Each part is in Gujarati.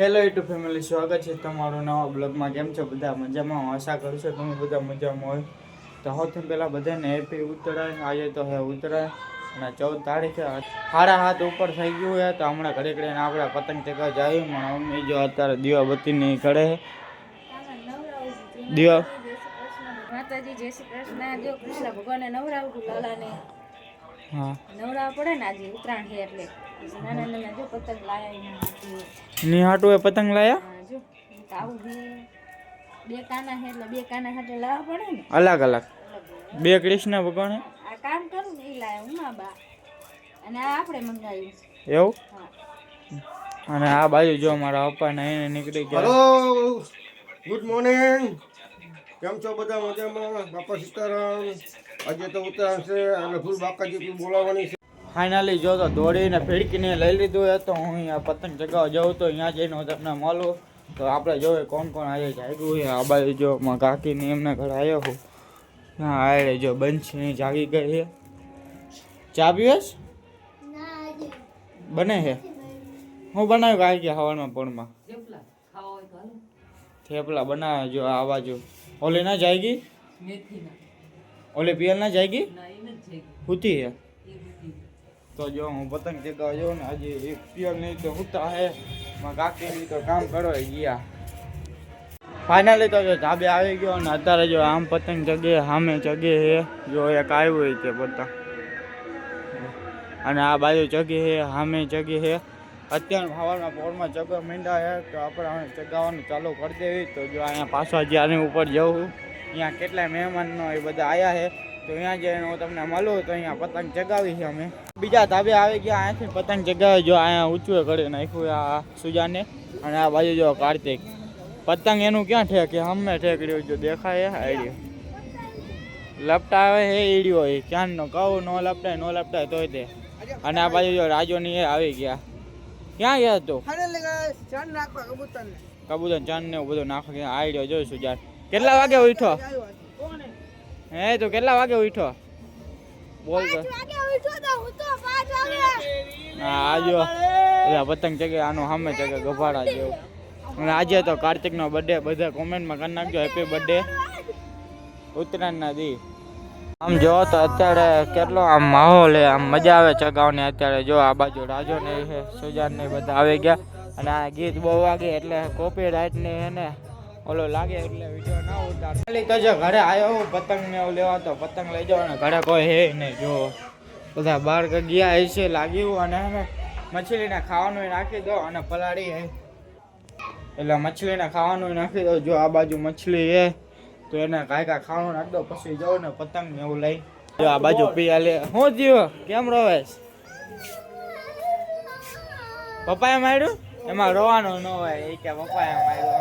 હેલો યુટ્યુબ ફેમિલી સ્વાગત છે તમારું નવા બ્લોગમાં. કેમ છો બધા? મજામાં? હું આશા કરું છું તમે બધા મજામાં હોય. તો સૌથી પહેલાં બધાને હેપી ઉત્તરાયણ. આજે તો હે ઉત્તરાયણ અને ચૌદ તારીખે હારા હાથ ઉપર થઈ ગયું હોય તો હમણાં ઘડી ઘડીને આપણે પતંગ ચકા જઈએ. પણ મમ્મી જો અત્યારે દીવાબત્તીની ઘડે છે. દીવા માતાજી જય શ્રી કૃષ્ણ. જો કૃષ્ણ ભગવાને નવરાવું લાલાને. હા. નવરાવા પડે ને આજે ઉત્તરાયણ છે એટલે. નાના પતંગ લાયા? એના અલગ અલગ. બે કૃષ્ણ ભગવાન? એવું? અને આ બાજુ જો મારા પપ્પા ને નીકળી ગયા. ગુડ મોર્નિંગ કેમ છો બધા મજામાં? બાપા સીતારામ. આજે તો ઉત્તરાયણ છે, અને ફૂલ બાકાજી બોલાવવાની છે. ફાઇનલી જો તો દોડીને ફેડકીને લઈ લીધું હતું હું અહીંયા પતંગ ચગાવવા જાઉં તો અહીંયા જઈને હું તમને મળું. તો આપણે જોઈએ કોણ કોણ આજે જાગ્યું છે. આ બાજુ જો મારા કાકીને એમના ઘરે આવ્યો હું. હા આડે જો બંછી જાગી ગઈ છે. ચા પીવેશ બને છે? હું બનાવ્યું કાંઈ હવારમાં પણમાં? થેપલા. બનાવે જો આ બાજુ. ઓલી ના જાયગી ઓલી પિયલ ના જાયગી હુતી છે. તો જો હું પતંગ ચગાવવા જાઉં ને આજે એક પિયર નહીં તો હુતા હે. માં કાકી તો કામ કરો ગયા. ફાઇનલી તો જો ધાબે આવી ગયો ને અત્યારે જો આમ પતંગ ચગે, સામે ચગે હે. જો એક આવ્યું હોય તે પતંગ. અને આ બાજુ ચગે હે, સામે ચગે હે. અત્યારે હવારમાં પોળમાં ચગવા માંડ્યા હે, તો આપણે હવે ચગાવવાનું ચાલુ કરી દેવી. તો જો અહીંયા પાછા જ્યારે ઉપર જવું અહીંયા કેટલાય મહેમાનો એ બધા આવ્યા છે તો અહીંયા જઈને હું તમને મળું, તો અહીંયા પતંગ ચગાવી છે અમે. બીજા ધાબે આવી ગયા અહીંયાથી પતંગ ચગાવી જો અહીંયા ઊંચું કરી નાખ્યું આ સુજાને. અને આ બાજુ જો કાર્તિક. પતંગ એનું ક્યાં ઠેક? હમે ઠેકડ્યું જો દેખાય આડ્યું લપટા આવે હે ઈડ્યો એ. ક્યાં નો કહું નો લપટાય નો લપટાય તોય તે. અને આ બાજુ જો રાજોની એ આવી ગયા. ક્યાં ગયા તું? કબૂતર ચાંદ ને બધું નાખો આઈડિયો જોઈ સુજાન. કેટલા વાગે ઉઠો? હે તું કેટલા વાગે ઉઠો? બોલ તો. હા આજો બધા પતંગ ચગે આનો સામે ચગે ગભાડા જેવું. અને આજે તો કાર્તિકનો બર્થડે બધા કોમેન્ટમાં કરી નાખજો. હેપી બર્થડે ઉત્તરાયણના દી. આમ જો તો અત્યારે કેટલો આમ માહોલ હે આમ મજા આવે ચગાવની અત્યારે. જો આ બાજુ રાજો ને સુજાન ને બધા આવી ગયા. અને આ ગીત બહુ વાગે એટલે કોપી રાઈટ ને એને ઓલો લાગે એટલે વીડિયો ના ઉતાર. ખાલી તો જો ઘરે આવ્યો હું પતંગ ને એવું લેવા તો પતંગ લઈ જાવ ને ઘરે કોઈ હે નહીં જો બધા બહાર ગયા હશે લાગ્યું અને મછલીને ખાવાનું નાખી દો અને પલાળી હે. એટલે મછલીને ખાવાનું નાખી દો જો આ બાજુ મછલી હે તો એને કાંઈ કાંઈ ખાવાનું નાખી દો પછી જાઉં ને પતંગ ને એવું લઈ. જો આ બાજુ પીયા લે. હું જીવો? કેમ રોવેશ પપ્પાએ માર્યું? એમાં રોવાનું ન હોય એ કે પપ્પાએ માર્યું.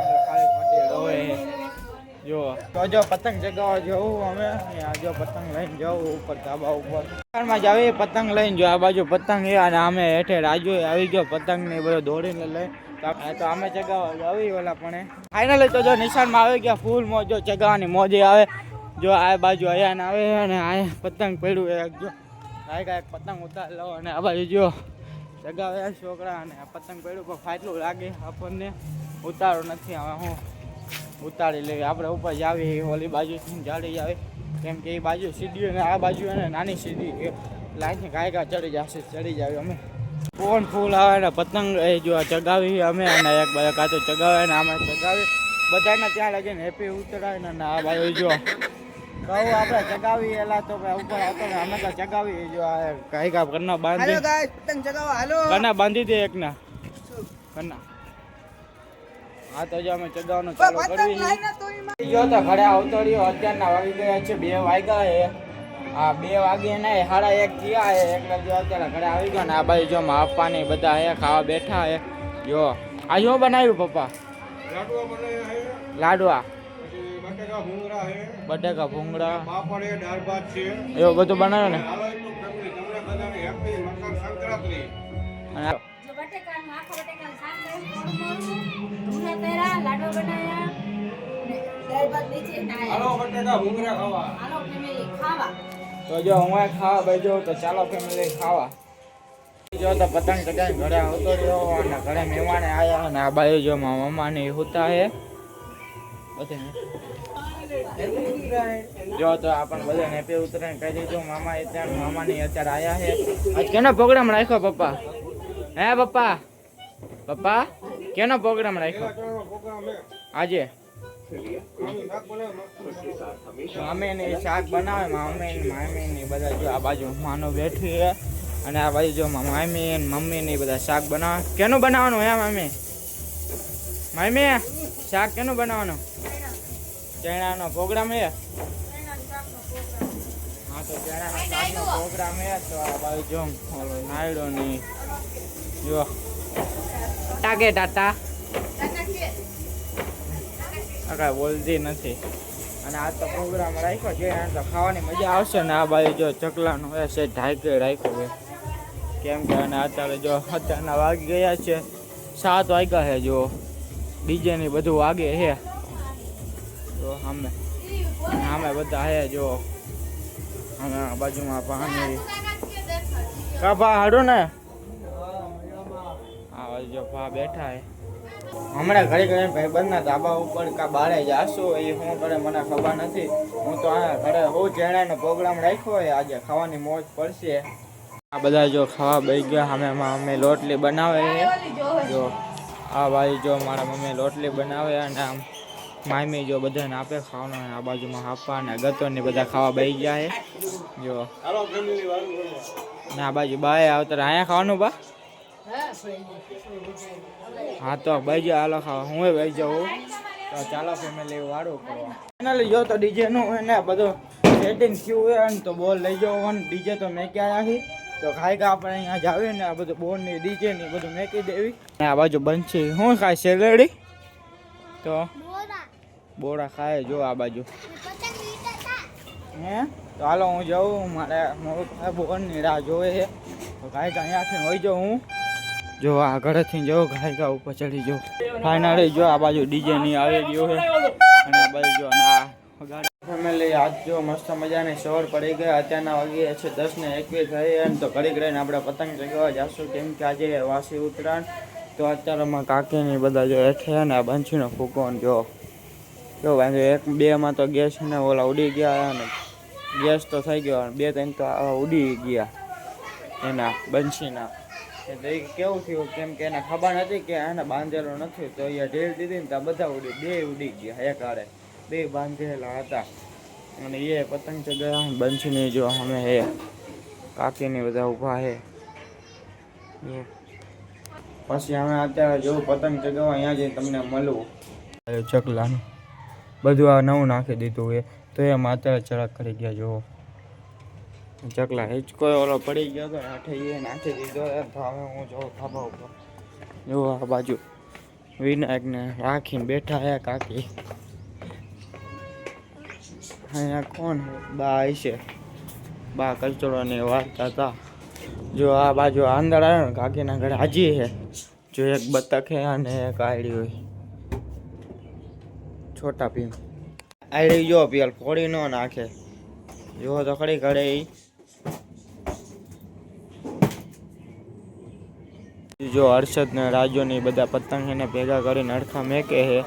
જો તો જો પતંગ ચગાવવા જવું અમે. આ જો પતંગ લઈને જવું, ઉપર ધાબા ઉપર. માં જાવી પતંગ લઈને જો આ બાજુ પતંગ એ અને અમે હેઠે રાજુ આવી ગયો પતંગ ને બધો દોડીને લઈ. તો અમે ચગાવવા જાવી ઓલા પણ ફાઇનલી તો જો નિશાનમાં આવી ગયા ફૂલ મોજ ચગાવવાની મોજે આવે. જો આ બાજુ અયાન આવે અને આ પતંગ પડ્યું એક જો. કાંઈ કાંઈક પતંગ ઉતાર લો અને આ બાજુ જો ચગાવે છોકરા અને પતંગ પડ્યું પણ ફાટલું લાગે આપણને. ઉતારો નથી, હવે હું ઉતારી લેવી. આપણે ઉપર જાવી ઓલી બાજુ જાડી આવે કેમ કે એ બાજુ સીધી અને આ બાજુ એને નાની સીધી લાઈન કાંઈ ચડી જશે ચડી જાવી અમે. કોણ ફૂલ આવે ને પતંગ એ જો ચગાવી અમે અને એક બાજુ કાં તો ચગાવે ને આમાં ચગાવી. બધાને ત્યાં લાગીને હેપી ઉતરાય ને આ બાજુ જો. કહું આપણે ચગાવી એલા તો ઉપર આવતો ને અમે તો ચગાવી જો આ કાંઈ કાંઈ કરના બાંધી. કરના બાંધી દે એક ના કના હા તો જો અમે ચગાવવાનું ચાલુ કરી ગયો તો ઘરે અવતડ્યો અત્યારના વાગી ગયા છે બે વાગ્યા હે આ બે વાગે ને સાડા એક થયા હે એટલે જો અત્યારે ઘરે આવી ગયા ને આ બાજુ જો મારા પપ્પા બધા હે ખાવા બેઠા હે જો આ શું બનાવ્યું પપ્પા? લાડવા બટેકા ભૂંગળા છે. બટેકા ભૂંગળા. પાપડ છે દાળ ભાત છે. એવું બધું બનાવ્યું ને? હાલો એટલું ફેમિલી તમને બધાને હેપી મકર સંક્રાંતિ. અને જો આખા બટેકાનું શાક કર્યું, મોરું મોરું. લાડવા બનાવ્યા, દાળ ભાત નીચે હાલો બટેકા ભૂંગળા ખાવા. હાલો family ખાવા. તો જો હું ખાવા બેઠો તો ચાલો ફેમિલી ખાવા. જો તો પતંગ ચગાવીને ઘરે આવતો રહ્યો અને ઘરે મહેમાને આવ્યા અને આ બાજુ જો મારા મમ્માને હોતા હે. જો તો આપણ બધા નેપે ઉતરાણ કરી દીધું. મામા અત્યારે મામાની અત્યારે આયા છે. આજ કેનો પ્રોગ્રામ રાખ્યો પપ્પા? હે પપ્પા? પપ્પા, કેનો પ્રોગ્રામ રાખ્યો? આજે? મમ્મી ને શાક બનાવે ને મામી ને બધા જો આ બાજુ માનો બેઠી છે. અને આ બાજુ જો મામી ને મમ્મી ને બધા શાક બનાવે. કેનું બનાવવાનું હે મામી? મમ્મી શાક કેનું બનાવવાનું? ચણાનો પ્રોગ્રામ હે? હા, તો ચણાના શાકનો પ્રોગ્રામ હે. તો આ બાજુ જો નાયડો ની જો ટાટા? આ કાંઈ બોલતી નથી. અને આ તો પ્રોગ્રામ રાખ્યો છે આ તો ખાવાની મજા આવશે ને આ બાજુ જો ચકલાનું એ છે ઢાંકી રાખ્યું છે. કેમ કે અને અત્યારે જો અત્યારના વાગી ગયા છે સાત વાગ્યા છે જો. ડીજે ની બધું વાગે છે. જો સામે સામે બધા હે જો. અમે આ બાજુમાં પાણી. કાપા હાડો ને? બાજુ જો બેઠા હે. હમણાં ઘરે ઘરે ભાઈબંધના ધાબા ઉપર કા બારે જાશો એ શું કરે મને ખબર નથી. હું તો આ ઘરે હું ચેણાનો પ્રોગ્રામ રાખ્યો હોય આજે ખાવાની મોજ પડશે. આ બધા જો ખાવા બેસી ગયા અમે અમે લોટલી બનાવે જો આ બાજુ જો મારા મમ્મી લોટલી બનાવે અને આમ મામી જો બધાને આપે ખાવાનું આ બાજુમાં હાપા અને ગતો ને બધા ખાવા બેસી ગયા છે. જો. ને આ બાજુ બાય આવતા અહીંયા ખાવાનું બા? હા, તો ભાઈ જા હાલો ખાવા. હું ભાઈ જાઉં. તો ચાલો ફેમિલી વાળું કરવા ફાઇનલી જો તો ડીજે નું એને બધું સેટિંગ થયું હોય ને તો બોલ લઈ જાઓ ને ડીજે તો મેં ક્યાં આવી તો ખાઈ કા આપણે અહીંયા જાવે ને આ બધું બોલની ડીજે ની બધું મેકી દેવી. ને આ બાજુ બનશે. શું ખાય સેલેડી તો? બોરા ખાય, જો આ બાજુ. હે? તો હાલો હું જાઉં. મારે મોડું બોરની રાહ જોવે છે. તો કાંઈ કાંઈ અહીંયાથી હોઈ જાઉં હું. જો આ ઘરેથી જો ઘાયકા ઉપર ચડી જો. ફાઇનલી જો આ બાજુ ડીજે ની આવી ગયો છે. અને આ બાજુ જો ના ફેમિલી આજ જો મસ્ત મજાની સવાર પડી ગયા અત્યારના વાગે છે દસ ને એકવીસ થઈ અને તો ઘડીક રહીને આપણે પતંગ ચગાવવા જશું. કેમ કે આજે વાસી ઉત્તરાયણ. તો અત્યારેમાં કાકીની બધા જો હેઠે અને આ બંછીનો ફૂકો જો. જો વાંધો એક બેમાં તો ગેસ ને ઓલા ઉડી ગયા અને ગેસ તો થઈ ગયો. અને બે ત્રણ તો ઉડી ગયા એના બંછીના. એટલે એ કેવું થયું કેમ કે એને ખબર નથી કે એને બાંધેલો નથી. તો અહીંયા ઢેર દીધી ને ત્યાં બધા ઉડી, બે ઉડી ગયા એક આડે. બે બાંધેલા હતા. અને એ પતંગ ચગાવ્યા બંશીને જો અમે હે, કાકીની બધા ઊભા હે. પછી અમે અત્યારે જો પતંગ ચગાવવા અહીંયા જઈને તમને મળવું ચકલાનું. બધું આ નવું નાખી દીધું એ. તો એમાં અત્યારે ચરાક કરી ગયા, જુઓ. ચકલા હિંચકો ઓલો પડી ગયો તો આઠે એ નાખી દીધો. તો હવે હું જોઉં ખાબા ઉપર. જો આ બાજુ. વિનાયકને રાખીને બેઠા હે કાકી. અહીંયા કોણ બા છે? બા કચરોની વાર્તા હતા જો આ બાજુ અંદર આવ્યો ને કાકીના ઘરે હાજી છે જો એક બતક હે અને એક આયડી હોય. છોટા પીમ આયડી જો પેલ ફોડી ન નાખે. જો તો ખરી ઘરે જો હર્ષદ ને રાજુ બધા પતંગ એને ભેગા કરીને અડખા મેકે છે.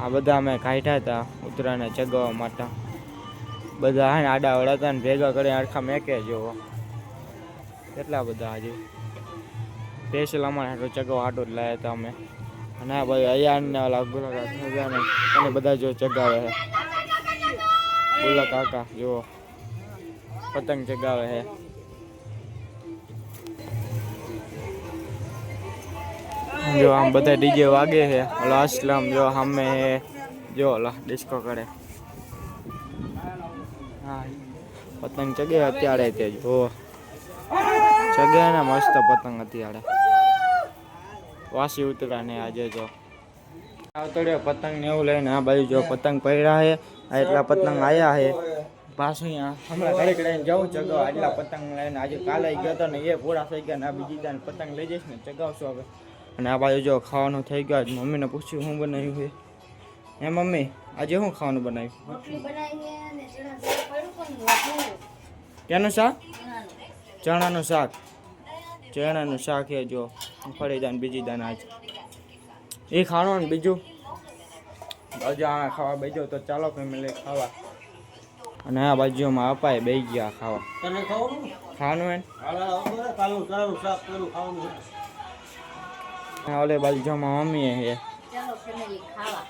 આ બધા અમે કાઢ્યા હતા ઉત્તરાયણને ચગાવવા માટે. બધા હે આડા વળાતા ને ભેગા કરીને અડખા મેકે જોવો કેટલા બધા હજુ. સ્પેશિયલ અમારે હાટું ચગાવવા હાટો જ લાયા હતા અમે. અને આ ભાઈ અયાન ને ઓલા ગુલાકા અને બધા જો ચગાવે છે. બોલા કાકા જુઓ પતંગ ચગાવે છે. જો, આમ બધા ડીજે વાગે છે. ઓલો અસલમ જો, સામે જો ઓલા ડિસ્કો કરે. હા પતંગ ચગે અત્યારે તે જો ચગે ને મસ્ત પતંગ અત્યારે. વાસી ઉતરા ને આજે જો. આવતડ્યો પતંગ ને એવું લઈને આ બાજુ જો પતંગ પડ્યા છે, આ એટલા પતંગ આવ્યા છે. પાછું હમણાં ઘડીક લઈને જવું ચગાવ આટલા પતંગ લઈને. આજે કાલે ગયો હતો ને એ પૂરા થઈ ગયા ને આ બીજી પતંગ લઈ જઈશ ને ચગાવશું હવે. અને આ બાજુ જો ખાવાનું થઈ ગયું આજ મમ્મીને પૂછ્યું શું બનાવ્યું છે. હે મમ્મી આજે શું ખાવાનું બનાવ્યું? કેનું શાક? ચણાનું. શાક. ચણાનું શાક છે જો. ફળી દાન બીજી દાન આજ. એ ખાવાનું ને બીજું? બાજુ આ ખાવા બેજો તો ચાલો ફેમિલી ખાવા. અને આ બાજુમાં અપાય બે ગયા ખાવા. તને ખાવાનું ખાવાનું ઓલે બાજુમાં મમ્મી હે. ખાવા.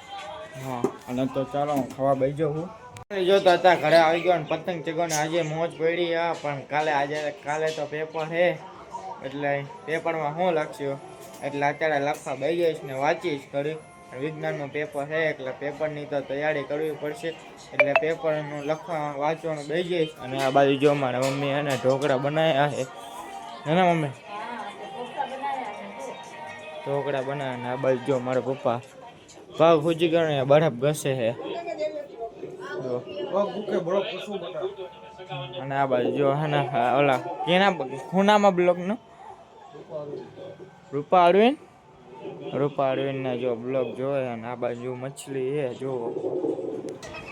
હા અને તો ચાલો હું ખાવા બેસજો હું જોતા હતા ઘરે આવી ગયો ને પતંગ ચગો ને આજે મોજ પડી હા પણ કાલે આજે કાલે તો પેપર હે. એટલે પેપરમાં હું લખ્યું એટલે અત્યારે લખવા બે જઈશ ને વાંચીશ ઘડી વિજ્ઞાનનું પેપર છે એટલે પેપરની તો તૈયારી કરવી પડશે. એટલે પેપરનું લખવા વાંચવાનું બેસી જઈશ. અને આ બાજુ જો મારા મમ્મી એને ઢોકળા બનાવ્યા છે હે ને મમ્મી? ઢોકળા બનાવે આ બાજુ જો મારા પપ્પા ભાવ ફૂજી ગયો ને બરફ ઘસે છે અને આ બાજુ જો હા ના ઓલા કેના ખૂનામાં બ્લોક નો? રૂપા અરવિંદ? રૂપા અરવિંદ ના જો બ્લોક જોવે અને આ બાજુ મછલી છે જો.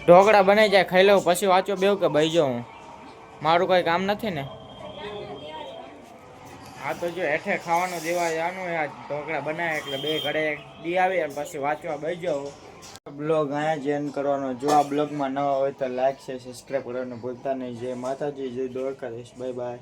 ઢોકળા બનાવી જાય ખાઈ લઉં પછી વાંચો બેવ કે ભાઈ જો હું. મારું કઈ કામ નથી ને? આ તો જો હેઠે ખાવાનું દેવા જવાનું આ ઢોકળા બનાવે એટલે બે ઘરે દી આવે અને પછી વાંચવા બેસી જાઉં બ્લોગ અહીંયા જ એન્ડ કરવાનો. જો આ બ્લોગમાં નવા હોય તો લાઈક છે સબસ્ક્રાઈબ કરવાનું ભૂલતા નહીં. જય માતાજી, જય દ્વારકાધીશ. Bye bye